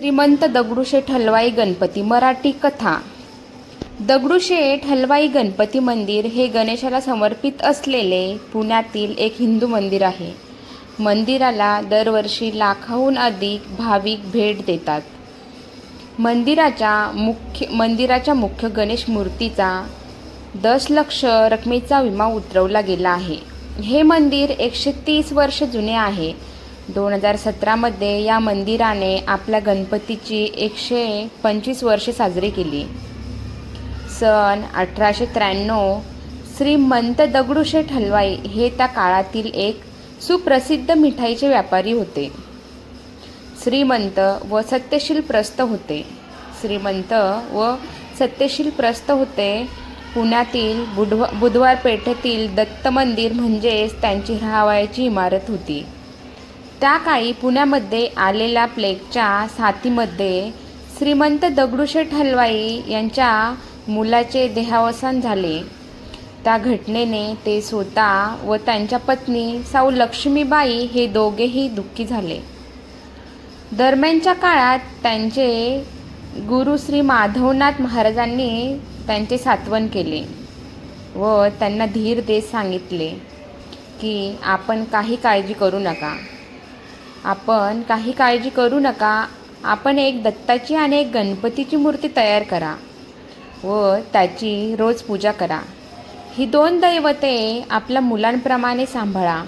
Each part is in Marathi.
श्रीमंत दगडूशेठ हलवाई गणपती मराठी कथा. दगडूशेठ हलवाई गणपती मंदिर हे गणेशाला समर्पित असलेले पुण्यातील एक हिंदू मंदिर आहे. मंदिराला दरवर्षी लाखाहून अधिक भाविक भेट देतात. मंदिराच्या मुख्य मंदिराच्या मुख्य गणेश मूर्तीचा दशलक्ष रकमेचा विमा उतरवला गेला आहे. हे मंदिर एकशे तीस वर्ष जुने आहे. दोन हजार सतरामध्ये या मंदिराने आपल्या गणपतीची एकशे पंचवीस वर्षे साजरी केली. सन अठराशे त्र्याण्णव श्रीमंत दगडूशेठ हलवाई हे त्या काळातील एक सुप्रसिद्ध मिठाईचे व्यापारी होते. श्रीमंत व सत्यशील प्रस्त होते. श्रीमंत व सत्यशील प्रस्त होते. पुण्यातील बुधवा बुधवार पेठेतील दत्त मंदिर म्हणजेच त्यांची राहावयाची इमारत होती. त्या काळी पुण्यामध्ये आलेल्या प्लेगच्या साथीमध्ये श्रीमंत दगडूशेठ हलवाई यांच्या मुलाचे देहावसान झाले. त्या घटनेने ते स्वतः व त्यांच्या पत्नी साऊ लक्ष्मीबाई हे दोघेही दुःखी झाले. दरम्यानच्या काळात त्यांचे गुरु श्री माधवनाथ महाराजांनी त्यांचे सात्वन केले व त्यांना धीर देत सांगितले की आपण काही काळजी करू नका. आपण काही काळजी करू नका. आपण एक दत्ताची आणि एक गणपतीची मूर्ती तयार करा व त्याची रोज पूजा करा. ही दोन दैवते आपल्या मुलांप्रमाणे सांभाळा.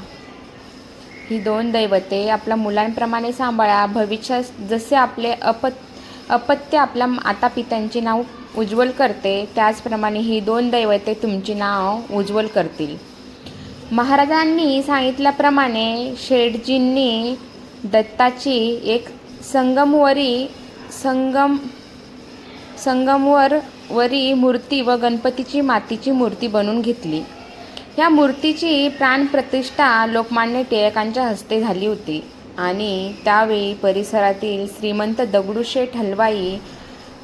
ही दोन दैवते आपल्या मुलांप्रमाणे सांभाळा. भविष्यात जसे आपले अपत अपत्य आपल्या माता पित्यांची नाव उज्ज्वल करते त्याचप्रमाणे ही दोन दैवते तुमचे नाव उज्ज्वल करतील. महाराजांनी सांगितल्याप्रमाणे शेठजींनी दत्ताची एक संगमवरी संगम संगमवर वरी मूर्ती व गणपतीची मातीची मूर्ती बनवून घेतली. या मूर्तीची प्राणप्रतिष्ठा लोकमान्य टिळकांच्या हस्ते झाली होती. आणि त्यावेळी परिसरातील श्रीमंत दगडूशेठ हलवाई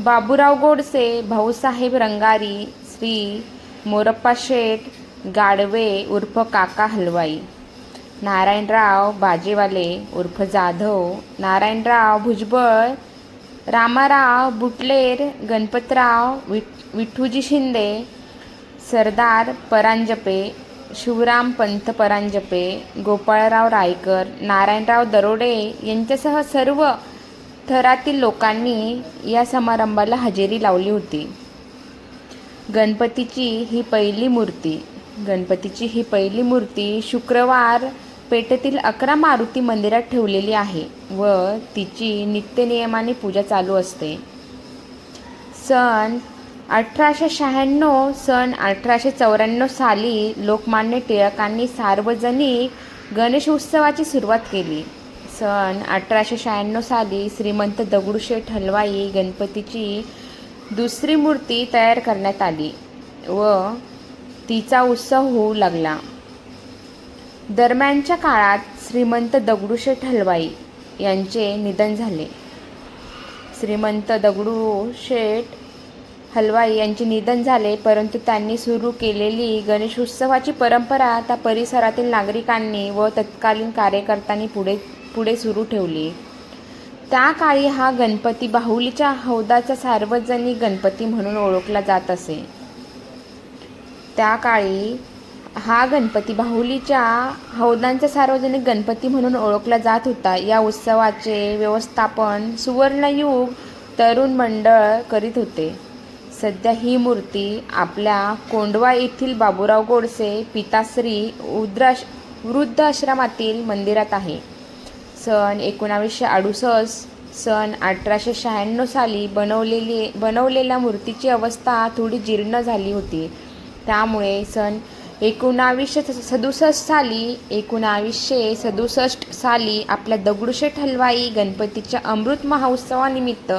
बाबूराव गोडसे भाऊसाहेब रंगारी श्री मोरप्पा शेठ गाडवे उर्फ काका हलवाई. नारायणराव बाजेवाले उर्फ जाधव नारायणराव भुजबळ रामाराव बुटलेर गणपतराव विठ विठूजी शिंदे सरदार परांजपे शिवराम पंत परांजपे गोपाळराव रायकर नारायणराव दरोडे यांच्यासह सर्व थरातील लोकांनी या समारंभाला हजेरी लावली होती. गणपतीची ही पहिली मूर्ती गणपतीची ही पहिली मूर्ती शुक्रवार पेठेतील अकरा मारुती मंदिरात ठेवलेली आहे व तिची नित्यनियमाने पूजा चालू असते. सन अठराशे शहाण्णव सन अठराशे चौऱ्याण्णव साली लोकमान्य टिळकांनी सार्वजनिक गणेश उत्सवाची सुरुवात केली. सन अठराशे शहाण्णव साली श्रीमंत दगडूशेठ हलवाई गणपतीची दुसरी मूर्ती तयार करण्यात आली व तिचा उत्सव होऊ लागला. दरम्यानच्या काळात श्रीमंत दगडूशेठ हलवाई यांचे निधन झाले. श्रीमंत दगडूशेठ हलवाई यांचे निधन झाले परंतु त्यांनी सुरू केलेली गणेशोत्सवाची परंपरा त्या परिसरातील नागरिकांनी व तत्कालीन कार्यकर्त्यांनी पुढे पुढे सुरू ठेवली. त्या काळी हा गणपती बाहुलीच्या हौदाचा सार्वजनिक गणपती म्हणून ओळखला जात असे. त्या काळी हा गणपती बाहुलीच्या हौदांचा सार्वजनिक गणपती म्हणून ओळखला जात होता. या उत्सवाचे व्यवस्थापन सुवर्णयुग तरुण मंडळ करीत होते. सध्या ही मूर्ती आपल्या कोंडवा येथील बाबूराव गोडसे पिताश्री उद्राश वृद्ध आश्रमातील मंदिरात आहे. सन एकोणावीसशे अडुसष्ट सन अठराशे शहाण्णव साली बनवलेली बनवलेल्या मूर्तीची अवस्था थोडी जीर्ण झाली होती. त्यामुळे सन एकोणावीसशे सदुसष्ट साली एकोणावीसशे सदुसष्ट साली आपल्या दगडूशेठ हलवाई गणपतीच्या अमृत महोत्सवानिमित्त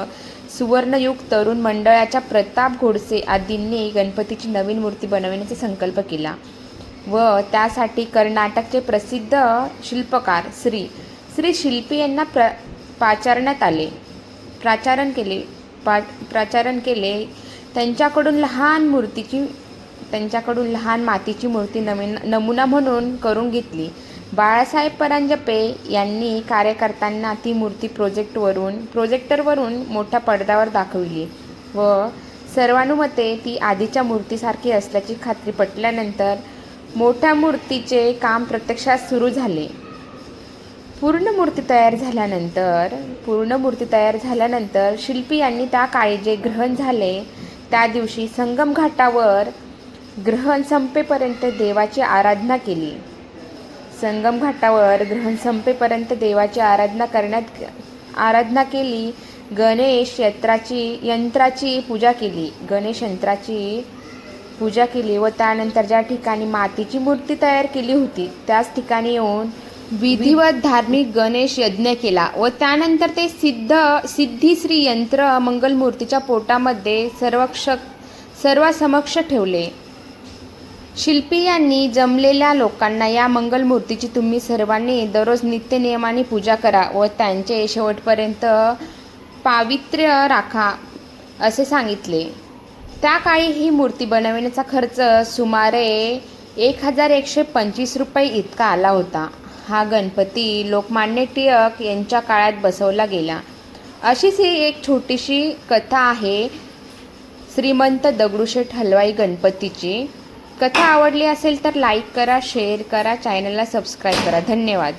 सुवर्णयुग तरुण मंडळाच्या प्रताप घोडसे आदींनी गणपतीची नवीन मूर्ती बनवण्याचा संकल्प केला व त्यासाठी कर्नाटकचे प्रसिद्ध शिल्पकार श्री श्री शिल्पी यांना प्र पाचारण्यात आले. प्राचारण केले पा प्राचारण केले. त्यांच्याकडून लहान मूर्तीची त्यांच्याकडून लहान मातीची मूर्ती नवीन नमुना म्हणून करून घेतली. बाळासाहेब परांजपे यांनी कार्यकर्त्यांना ती मूर्ती प्रोजेक्टवरून प्रोजेक्टरवरून मोठ्या पडद्यावर दाखविली व सर्वानुमते ती आधीच्या मूर्तीसारखी असल्याची खात्री पटल्यानंतर मोठ्या मूर्तीचे काम प्रत्यक्षात सुरू झाले. पूर्ण मूर्ती तयार झाल्यानंतर पूर्ण मूर्ती तयार झाल्यानंतर शिल्पी यांनी त्या काळी जे ग्रहण झाले त्या दिवशी संगम घाटावर ग्रहण संपेपर्यंत देवाची आराधना केली. संगम घाटावर ग्रहण संपेपर्यंत देवाची आराधना करण्यात आराधना केली. गणेश यंत्राची यंत्राची पूजा केली. गणेश यंत्राची पूजा केली व त्यानंतर ज्या ठिकाणी मातीची मूर्ती तयार केली होती त्याच ठिकाणी येऊन विधिवत धार्मिक गणेश यज्ञ केला व त्यानंतर ते सिद्ध सिद्धीश्री यंत्र मंगलमूर्तीच्या पोटामध्ये सर्वक्षक सर्वासमक्ष ठेवले. शिल्पी यांनी जमलेल्या लोकांना या मंगलमूर्तीची तुम्ही सर्वांनी दररोज नित्यनियमाने पूजा करा व त्यांचे शेवटपर्यंत पावित्र्य राखा असे सांगितले. त्या काळी ही मूर्ती बनविण्याचा खर्च सुमारे एक हजार एकशे पंचवीस रुपये इतका आला होता. हा गणपती लोकमान्य टिळक यांच्या काळात बसवला गेला. अशीच ही एक छोटीशी कथा आहे श्रीमंत दगडूशेठ हलवाई गणपतीची. कथा आवडली असेल तर लाईक करा शेअर करा चॅनलला सबस्क्राईब करा. धन्यवाद.